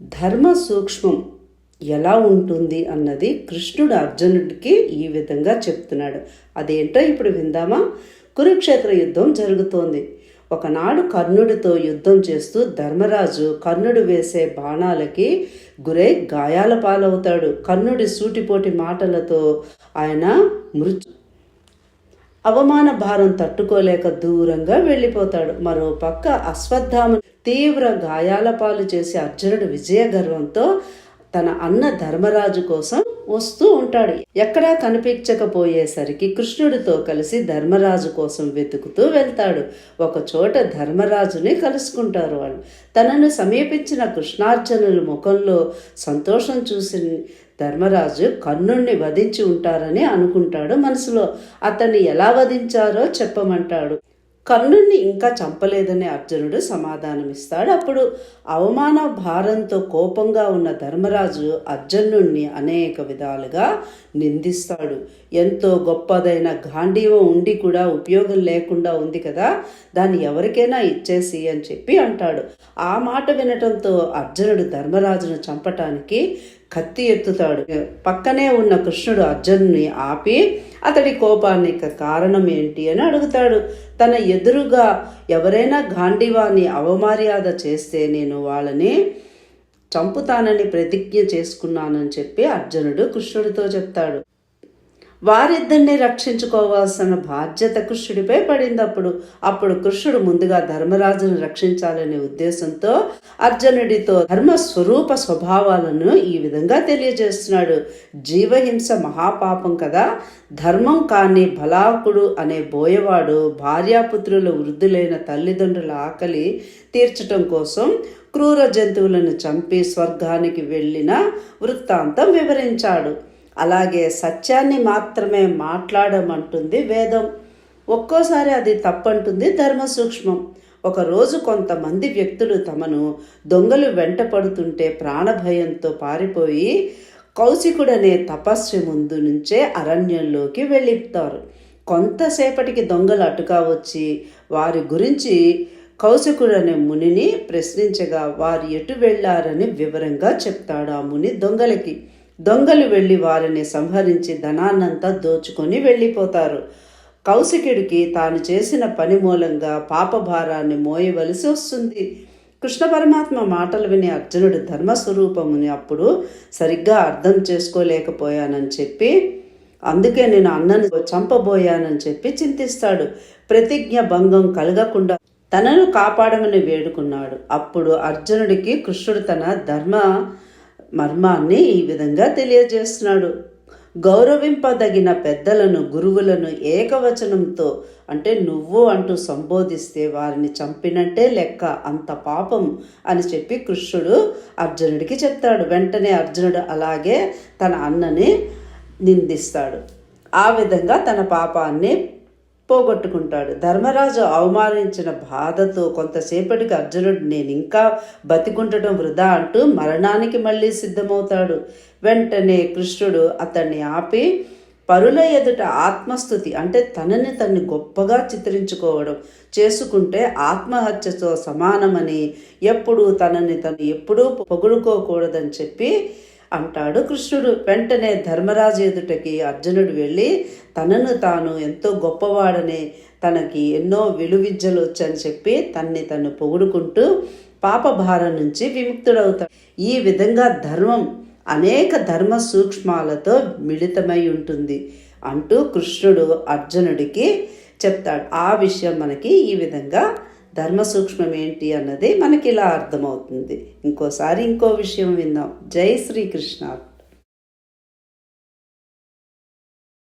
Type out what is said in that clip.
ధర్మ సూక్ష్మం ఎలా ఉంటుంది అన్నది కృష్ణుడు అర్జునుడికి ఈ విధంగా చెప్తున్నాడు. అదేంటో ఇప్పుడు విందామా? కురుక్షేత్ర యుద్ధం జరుగుతోంది. ఒకనాడు కర్ణుడితో యుద్ధం చేస్తూ ధర్మరాజు కర్ణుడు వేసే బాణాలకి గురై గాయాల పాలవుతాడు. కర్ణుడి సూటిపోటి మాటలతో ఆయన మృత్యు అవమాన భారం తట్టుకోలేక దూరంగా వెళ్ళిపోతాడు. మరో పక్క అశ్వత్థామ తీవ్ర గాయాల పాలు చేసి అర్జునుడు విజయ గర్వంతో తన అన్న ధర్మరాజు కోసం వస్తూ ఉంటాడు. ఎక్కడా కనిపించకపోయేసరికి కృష్ణుడితో కలిసి ధర్మరాజు కోసం వెతుకుతూ వెళ్తాడు. ఒక చోట ధర్మరాజుని కలుసుకుంటారు వాళ్ళు. తనను సమీపించిన కృష్ణార్జునుల ముఖంలో సంతోషం చూసి ధర్మరాజు కర్ణుణ్ణి వధించి ఉంటారని అనుకుంటాడు మనసులో. అతన్ని ఎలా వధించారో చెప్పమంటాడు. కర్ణుణ్ణి ఇంకా చంపలేదని అర్జునుడు సమాధానమిస్తాడు. అప్పుడు అవమాన భారంతో కోపంగా ఉన్న ధర్మరాజు అర్జునుణ్ణి అనేక విధాలుగా నిందిస్తాడు. ఎంతో గొప్పదైన గాంధీవం ఉండి కూడా ఉపయోగం లేకుండా ఉంది కదా దాన్ని ఎవరికైనా ఇచ్చేసి అని చెప్పి అంటాడు. ఆ మాట వినటంతో అర్జునుడు ధర్మరాజును చంపటానికి కత్తి ఎత్తుతాడు. పక్కనే ఉన్న కృష్ణుడు అర్జునుని ఆపి అతడి కోపానికి కారణం ఏంటి అని అడుగుతాడు. తన ఎదురుగా ఎవరైనా గాంధీవాన్ని అవమర్యాద చేస్తే నేను వాళ్ళని చంపుతానని ప్రతిజ్ఞ చేసుకున్నానని చెప్పి అర్జునుడు కృష్ణుడితో చెప్తాడు. వారిద్దరిని రక్షించుకోవాల్సిన బాధ్యత కృష్ణుడిపై పడింది అప్పుడు అప్పుడు కృష్ణుడు ముందుగా ధర్మరాజును రక్షించాలనే ఉద్దేశంతో అర్జునుడితో ధర్మ స్వరూప స్వభావాలను ఈ విధంగా తెలియజేస్తున్నాడు. జీవహింస మహాపాపం కదా. ధర్మం కాని బలాకుడు అనే బోయవాడు భార్యాపుత్రుల వృద్ధులైన తల్లిదండ్రుల ఆకలి తీర్చటం కోసం క్రూర జంతువులను చంపి స్వర్గానికి వెళ్ళిన వృత్తాంతం వివరించాడు. అలాగే సత్యాన్ని మాత్రమే మాట్లాడమంటుంది వేదం. ఒక్కోసారి అది తప్పంటుంది ధర్మ సూక్ష్మం ఒకరోజు కొంతమంది వ్యక్తులు తమను దొంగలు వెంట పడుతుంటే ప్రాణభయంతో పారిపోయి కౌశికుడనే తపస్వి ముందు నుంచే అరణ్యంలోకి వెళ్ళిపుతారు. కొంతసేపటికి దొంగలు అటుగా వచ్చి వారి గురించి కౌశికుడనే మునిని ప్రశ్నించగా వారు ఎటు వెళ్ళారని వివరంగా చెప్తాడు ఆ ముని దొంగలకి. దొంగలు వెళ్ళి వారిని సంహరించి ధనాన్నంతా దోచుకొని వెళ్ళిపోతారు. కౌశికుడికి తాను చేసిన పని మూలంగా పాపభారాన్ని మోయవలసి వస్తుంది. కృష్ణ పరమాత్మ మాటలు విని అర్జునుడు ధర్మస్వరూపముని అప్పుడు సరిగ్గా అర్థం చేసుకోలేకపోయానని చెప్పి అందుకే నేను అన్నను చంపబోయానని చెప్పి చింతిస్తాడు. ప్రతిజ్ఞ భంగం కలగకుండా తనను కాపాడమని వేడుకున్నాడు. అప్పుడు అర్జునుడికి కృష్ణుడు తన ధర్మ మర్మాన్ని ఈ విధంగా తెలియజేస్తున్నాడు. గౌరవింపదగిన పెద్దలను గురువులను ఏకవచనంతో అంటే నువ్వు అంటూ సంబోధిస్తే వారిని చంపినట్టే లెక్క అంత పాపం అని చెప్పి కృష్ణుడు అర్జునుడికి చెప్తాడు. వెంటనే అర్జునుడు అలాగే తన అన్నని నిందిస్తాడు. ఆ విధంగా తన పాపాన్ని పోగొట్టుకుంటాడు. ధర్మరాజు అవమానించిన బాధతో కొంతసేపటికి అర్జునుడు నేను ఇంకా బతికుండటం వృధా అంటూ మరణానికి మళ్ళీ సిద్ధమవుతాడు. వెంటనే కృష్ణుడు అతన్ని ఆపి పరుల ఎదుట ఆత్మస్థుతి అంటే తనని తన్ని గొప్పగా చిత్రించుకోవడం చేసుకుంటే ఆత్మహత్యతో సమానమని ఎప్పుడు తనని తను ఎప్పుడూ పొగుడుకోకూడదని చెప్పి అంటాడు కృష్ణుడు. వెంటనే ధర్మరాజు ఎదుటకి అర్జునుడు వెళ్ళి తనను తాను ఎంతో గొప్పవాడని తనకి ఎన్నో విలువిద్యలు వచ్చని చెప్పి తన్ని తను పొగుడుకుంటూ పాపభారం నుంచి విముక్తుడవుతాడు. ఈ విధంగా ధర్మం అనేక ధర్మ సూక్ష్మాలతో మిళితమై ఉంటుంది అంటూ కృష్ణుడు అర్జునుడికి చెప్తాడు. ఆ విషయం మనకి ఈ విధంగా ధర్మ సూక్ష్మం ఏంటి అన్నది మనకి ఇలా అర్థమవుతుంది. ఇంకోసారి ఇంకో విషయం విందాం. జై శ్రీకృష్ణ